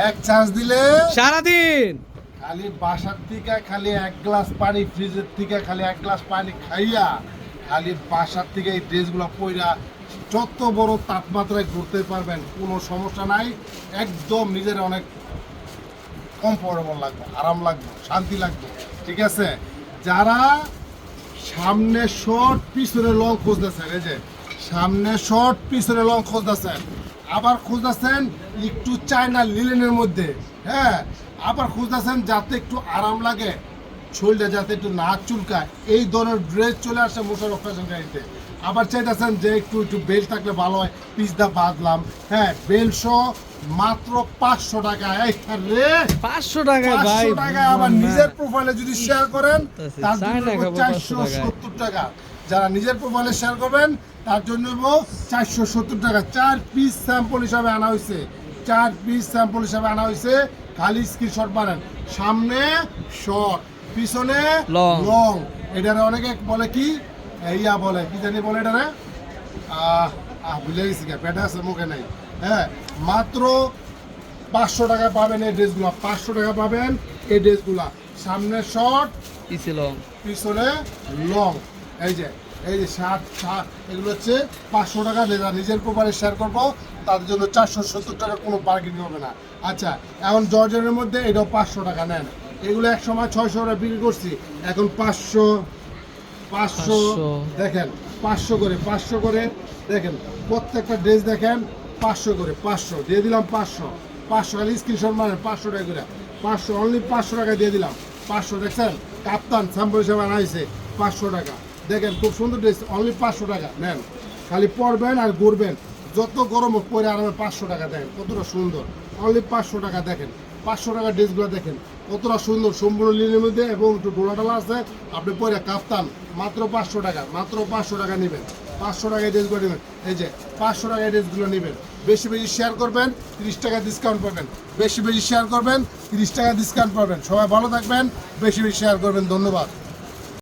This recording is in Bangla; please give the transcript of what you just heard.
এক চার্জ দিলে। সারাদিন। খালি বাসার থেকে খালি এক গ্লাস পানি ফ্রিজের থেকে খালি এক গ্লাস পানি খাইয়া খালি বাসার থেকে এই ড্রেসগুলো পইরা যত বড় তাপমাত্রায় ঘুরতে পারবেন কোনো সমস্যা নাই। একদম নিজের অনেক কমফোর্টেবল লাগবে আরাম লাগবে শান্তি লাগবে ঠিক আছে? যারা সামনে শর্ট পিছনে লং খুঁজতেছেন এই যে সামনে শর্ট পিছনে লং খুঁজতেছেন আবার খুঁজতেছেন একটু চায়না লিলেনের মধ্যে। হ্যাঁ আবার খুঁজতেছেন যাতে একটু আরাম লাগে। শরীরটা যাতে একটু না চুলকায় এই ধরনের ড্রেস চলে আসে মোশারফ ফ্যাশন গাড়িতে। আবার চাইতেছেন যে একটু একটু বেল্ট থাকলে ভালো হয় পিসদা বাঁধলাম। হ্যাঁ বেল্ট সহ মাত্র পাঁচশো টাকা এই রে পাঁচশো টাকা পাঁচশো টাকা আবার নিজের প্রোফাইলে যদি শেয়ার করেন তার জন্য চারশো সত্তর টাকা। যারা নিজের প্রোফাইলে শেয়ার করবেন তার জন্য চারশো সত্তর টাকা। চার পিস স্যাম্পল হিসাবে আনা হয়েছে চার পিস স্যাম্পল হিসাবে আনা হয়েছে খালি স্ক্রিনশট বানান। সামনে শর্ট পিছনে. লং। এটারে অনেকে বলে কি? ইয়া বলে কি জানি বলে এটারে? আহ ভুলে গেছি গা, পেটে আছে মুখে নেই। হ্যাঁ মাত্র পাঁচশো টাকা পাবেন এই ড্রেসগুলো পাঁচশো টাকা পাবেন এই ড্রেসগুলা। সামনে শর্ট ছিল পিছনে লং। এই যে এই যে শার্ট শার্ট এগুলো হচ্ছে পাঁচশো টাকা যেটা নিজের প্রোফাইলে শেয়ার করব তাদের জন্য চারশো সত্তর টাকা কোনো বার্গেনিং হবে না। আচ্ছা এখন জর্জনের মধ্যে এটাও পাঁচশো টাকা নেন। এগুলো এক সময় ছয়শো টাকা বিক্রি করছি। এখন পাঁচশো পাঁচশো দেখেন পাঁচশো করে পাঁচশো করে দেখেন প্রত্যেকটা ড্রেস দেখেন পাঁচশো করে পাঁচশো দিয়ে দিলাম পাঁচশো। পাঁচশো খালি স্ক্রিনশট মারেন পাঁচশো টাকা করে। পাঁচশো অনলি পাঁচশো টাকা দিয়ে দিলাম। পাঁচশো দেখছেন? কাপ্তান স্যাম্পল হিসেবে আনাইছে পাঁচশো টাকা। দেখেন খুব সুন্দর ড্রেস অনলি পাঁচশো টাকা নেন। খালি পরবেন আর ঘুরবেন। যত গরম পরে আরামে পাঁচশো টাকা দেখেন কতটা সুন্দর। অনলি পাঁচশো টাকা দেখেন পাঁচশো টাকা ড্রেসগুলো দেখেন। কতটা সুন্দর সম্পূর্ণ লিনের মধ্যে এবং একটু ডোলা টোলা আছে, আপনি পরে কাপ্তান মাত্র পাঁচশো টাকা, মাত্র পাঁচশো টাকা নেবেন। পাঁচশো টাকায় ড্রেসগুলো নেবেন। এই যে, পাঁচশো টাকায় ড্রেসগুলো নেবেন। বেশি বেশি শেয়ার করবেন, তিরিশ টাকা ডিসকাউন্ট পাবেন। বেশি বেশি শেয়ার করবেন, তিরিশ টাকা ডিসকাউন্ট পাবেন। সবাই ভালো থাকবেন, বেশি বেশি শেয়ার করবেন। ধন্যবাদ।